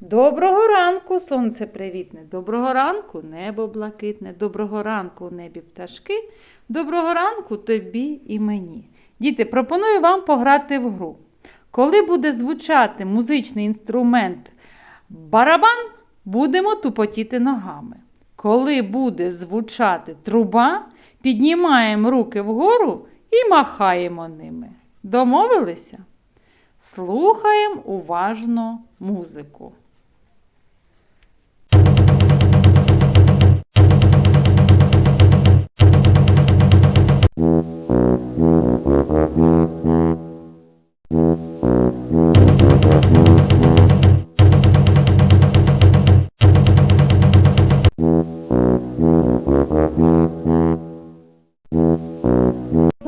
Доброго ранку, сонце привітне. Доброго ранку, небо блакитне. Доброго ранку, небі пташки. Доброго ранку тобі і мені. Діти, пропоную вам пограти в гру. Коли буде звучати музичний інструмент барабан, будемо тупотіти ногами. Коли буде звучати труба, піднімаємо руки вгору і махаємо ними. Домовилися? Слухаємо уважно музику.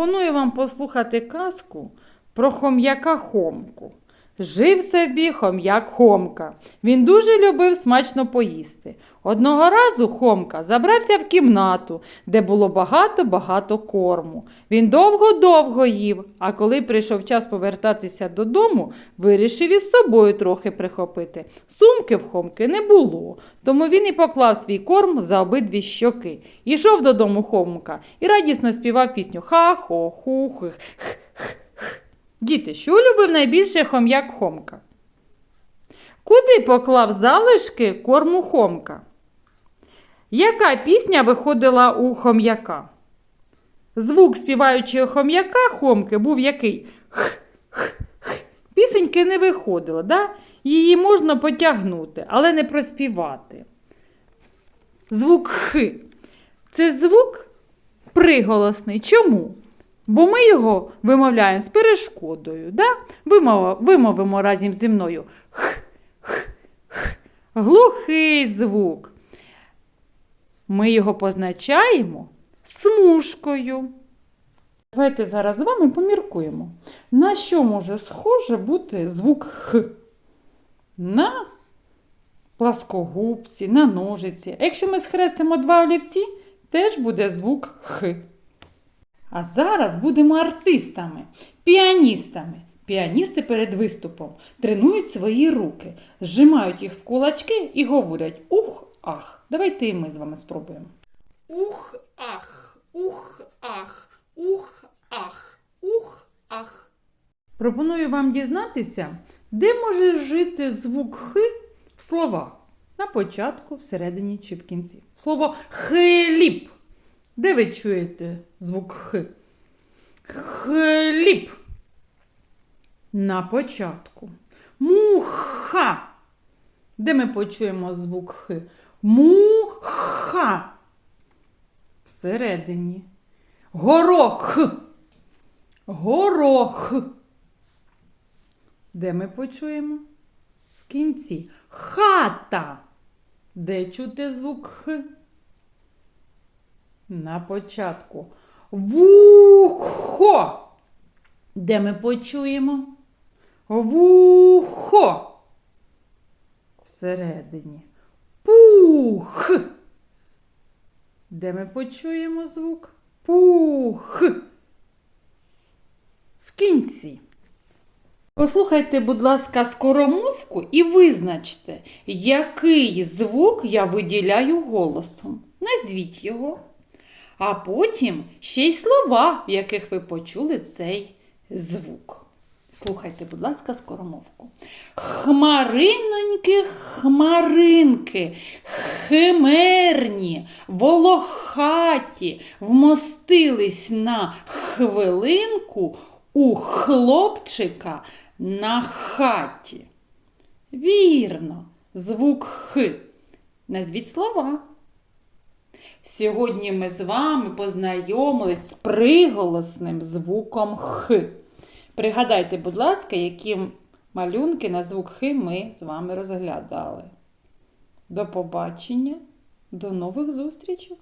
Пропоную вам послухати казку про хом'яка Хомку. Жив собі хом'як Хомка. Він дуже любив смачно поїсти. Одного разу Хомка забрався в кімнату, де було багато-багато корму. Він довго-довго їв, а коли прийшов час повертатися додому, вирішив із собою трохи прихопити. Сумки в Хомки не було, тому він і поклав свій корм за обидві щоки. Ішов додому Хомка і радісно співав пісню ха-хо-ху-хих. Діти, що любив найбільше хом'як Хомка? Куди поклав залишки корму Хомка? Яка пісня виходила у хом'яка? Звук співаючого хом'яка Хомки був який? Х-х-х. Пісеньки не виходило, да? її можна потягнути, але не проспівати. Звук Х. Це звук приголосний. Чому? Бо ми його вимовляємо з перешкодою. Да? Вимов, вимовимо разом зі мною. Х, х, х. Глухий звук. Ми його позначаємо смужкою. Давайте зараз з вами поміркуємо, на що може схоже бути звук Х? На пласкогубці, на ножиці. Якщо ми схрестимо два олівці, теж буде звук Х. А зараз будемо артистами, піаністами. Піаністи перед виступом тренують свої руки, зжимають їх в кулачки і говорять ух, ах. Давайте і ми з вами спробуємо. Ух, ах, ух, ах, ух, ах, ух, ах. Пропоную вам дізнатися, де може жити звук Х в словах. На початку, всередині чи в кінці. Слово хліб. Де ви чуєте звук Х? Хліб. На початку. Муха. Де ми почуємо звук Х? Муха. Всередині. Горох. Горох. Де ми почуємо? В кінці. Хата. Де чути звук Х? На початку. Вухо. Де ми почуємо? Вухо. Всередині. Пух. Де ми почуємо звук? Пух. В кінці. Послухайте, будь ласка, скоромовку і визначте, який звук я виділяю голосом. Назвіть його. А потім ще й слова, в яких ви почули цей звук. Слухайте, будь ласка, скоромовку. Хмариноньки, хмаринки, химерні, волохаті, вмостились на хвилинку у хлопчика на хаті. Вірно, звук Х. Назвіть слова. Сьогодні ми з вами познайомились з приголосним звуком Х. Пригадайте, будь ласка, які малюнки на звук Х ми з вами розглядали. До побачення, до нових зустрічей!